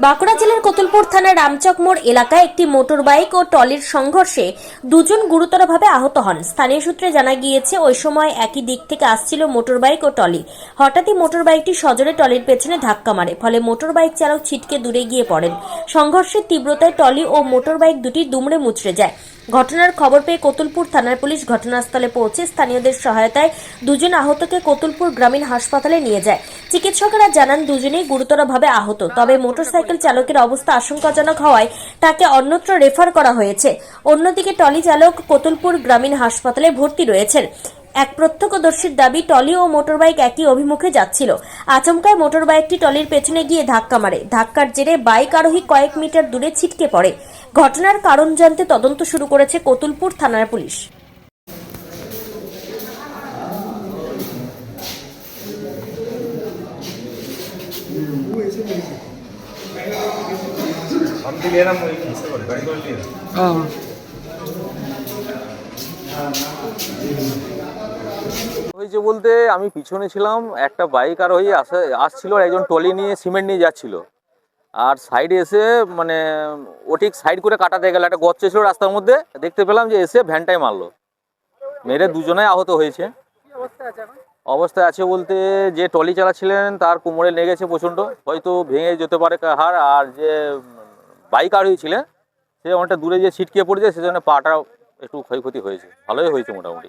বাঁকুড়া জেলার কতুলপুর থানার রামচক মোড় এলাকায় একটি মোটর বাইক ও টলির সংঘর্ষে দুজন গুরুতরভাবে আহত হন। স্থানীয় সূত্রে জানা গিয়েছে, ওই সময় একই দিক থেকে আসছিল মোটর বাইক ও টলি হঠাৎই মোটর বাইকটি সজোরে টলির পেছনে ধাক্কা মারে, ফলে মোটর বাইক চালক ছিটকে দূরে গিয়ে পড়েন। সংঘর্ষের তীব্রতায় টলি ও মোটর বাইক দুটি দুমড়ে মুচড়ে যায়। ঘটনার খবর পেয়ে কতুলপুর থানার পুলিশ ঘটনাস্থলে পৌঁছে স্থানীয়দের সহায়তায় দুজন আহতকে কতুলপুর গ্রামীণ হাসপাতালে নিয়ে যায়। চিকিৎসকরা জানান, দুজনেই গুরুতরভাবে আহত, তবে মোটরসাইকেল চালকের অবস্থা আশঙ্কাজনক হওয়ায় তাকে অন্যত্র রেফার করা হয়েছে। অন্যদিকে টলি চালক কতুলপুর গ্রামীণ হাসপাতালে ভর্তি রয়েছেন। এক প্রত্যক্ষদর্শীর দাবি টলি ও মোটরবাইক একই অভিমুখে যাচ্ছিল। আচমকায় মোটরবাইকটি টলির পেছনে গিয়ে ধাক্কা মারে। ধাক্কার জেরে বাইক আরোহী কয়েক মিটার দূরে ছিটকে পড়ে। ঘটনার কারণ জানতে তদন্ত শুরু করেছে কতুলপুর থানার পুলিশ। হয়েছে বলতে আমি পিছনে ছিলাম, একটা বাইক আর আসে, আসছিল একজন টলি নিয়ে সিমেন্ট নিয়ে যাচ্ছিল। আর সাইডে এসে মানে ও ঠিক সাইড করে কাটাতে গেল, একটা গচ্ছ ছিল রাস্তার মধ্যে, দেখতে পেলাম যে এসে ভ্যানটাই মারলো। মেরে দুজনে আহত হয়েছে। অবস্থায় আছে বলতে যে টলি চালাচ্ছিলেন, তার কোমরে লেগেছে প্রচণ্ড, হয়তো ভেঙে যেতে পারে হাড়, আর যে বাইক আর ছিলেন, সে অনেকটা দূরে যে ছিটকে পড়েছে, সেজন্য পাটা একটু ক্ষয়ক্ষতি হয়েছে। ভালোই হয়েছে মোটামুটি।